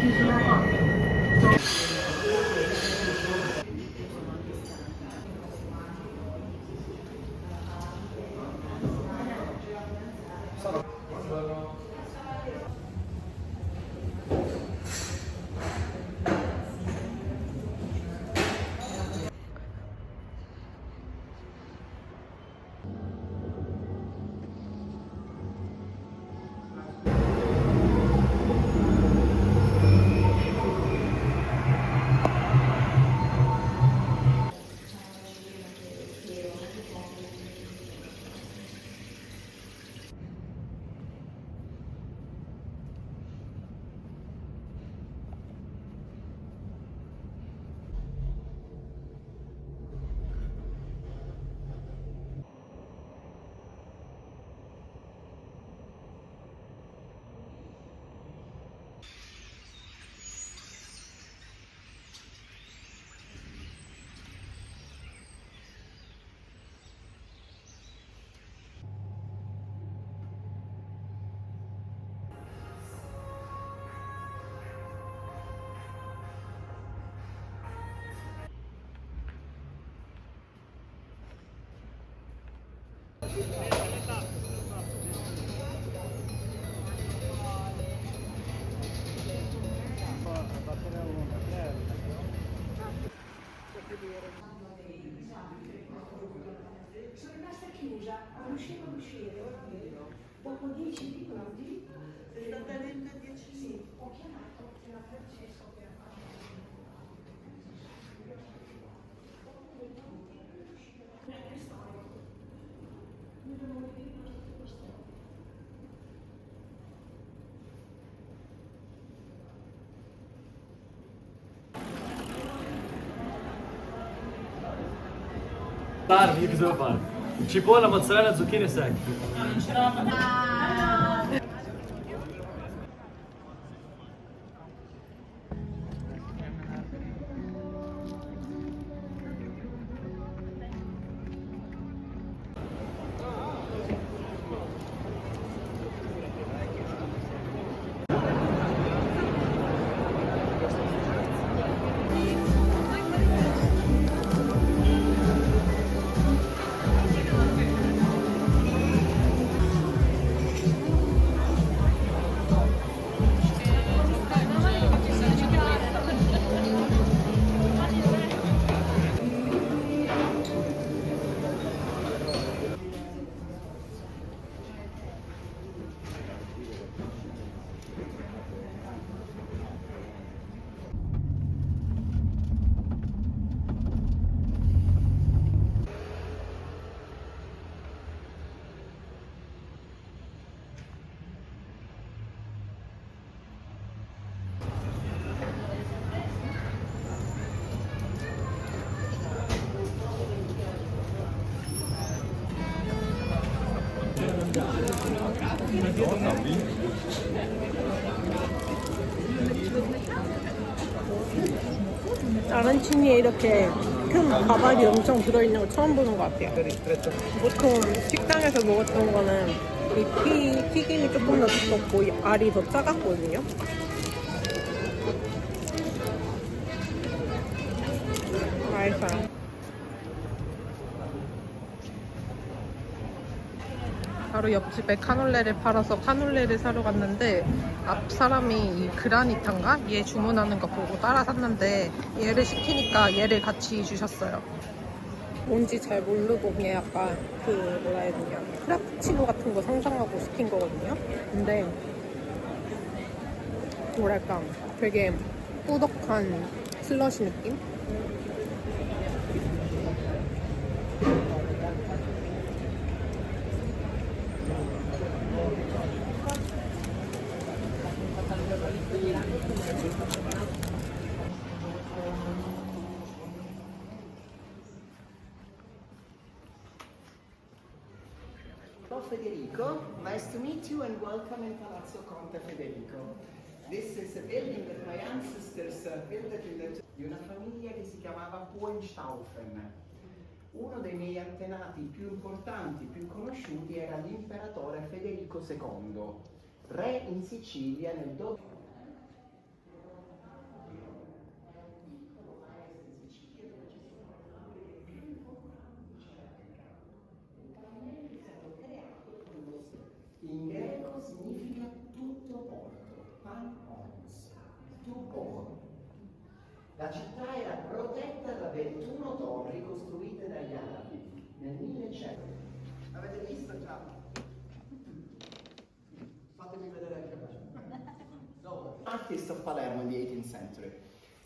敵が倒れ。Par, nie widzę par. Cipolla, mozzarella, zucchine secche. No. Secche. 아란치니에 이렇게 큰 밥알이 엄청 들어있는 거 처음 보는 것 같아요. 보통 식당에서 먹었던 거는 이 피, 튀김이 조금 더 두껍고 이 알이 더 작았거든요. 맛있어요. 바로 옆집에 카놀레를 팔아서 카놀레를 사러 갔는데 앞 사람이 이 그라니타인가? 얘 주문하는 거 보고 따라 샀는데 얘를 시키니까 얘를 같이 주셨어요. 뭔지 잘 모르고 그냥 약간 그 뭐라 해야 되냐 프라푸치노 같은 거 상상하고 시킨 거거든요. 근데 뭐랄까 되게 꾸덕한 슬러시 느낌? Ciao Federico, nice to meet you and welcome in Palazzo Conte Federico. This is a building that my ancestors uh, built in the di una famiglia che si chiamava Hohenstaufen. Uno dei miei antenati più importanti, più conosciuti, era l'imperatore Federico II, re in Sicilia nel 12 Stupor. La città era protetta da 21 torri costruite dagli arabi nel 1100. Avete visto già? Fatemi vedere anche voi. Artist of Palermo in the 18th century.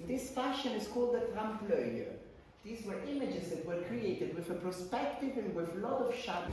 This fashion is called the trompe-l'œil. These were images that were created with a perspective and with a lot of shadow.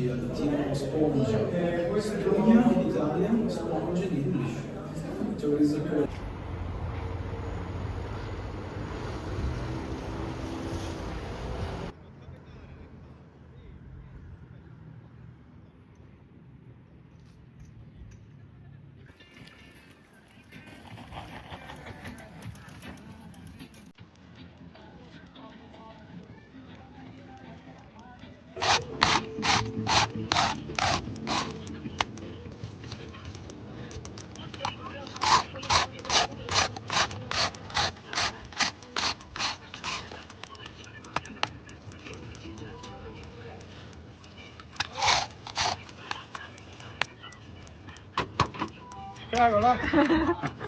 di latino spongia. Questi prodotti in Italia sono congelini lisci. 加油了。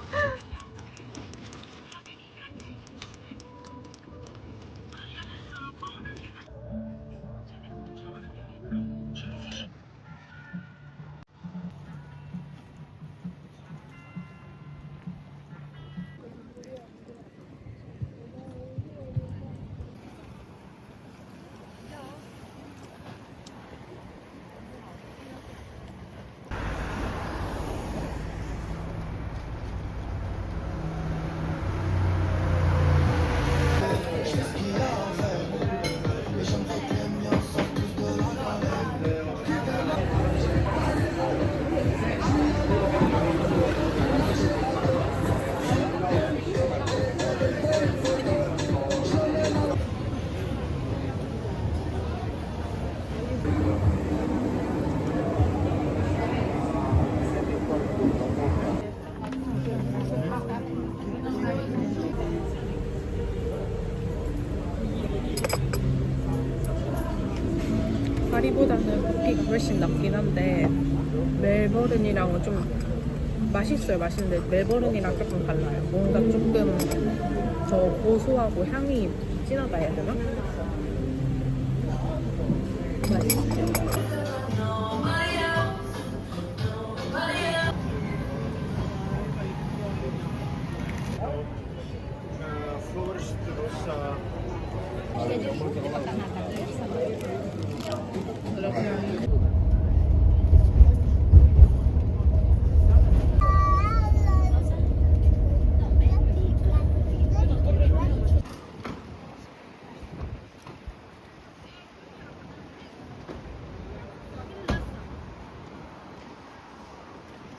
파리보다는 커피가 훨씬 낫긴 한데 멜버른이랑은 좀 맛있어요. 맛있는데 멜버른이랑 조금 달라요. 뭔가 조금 더 고소하고 향이 진하다 해야 되나? 맛있어요 vlog namin.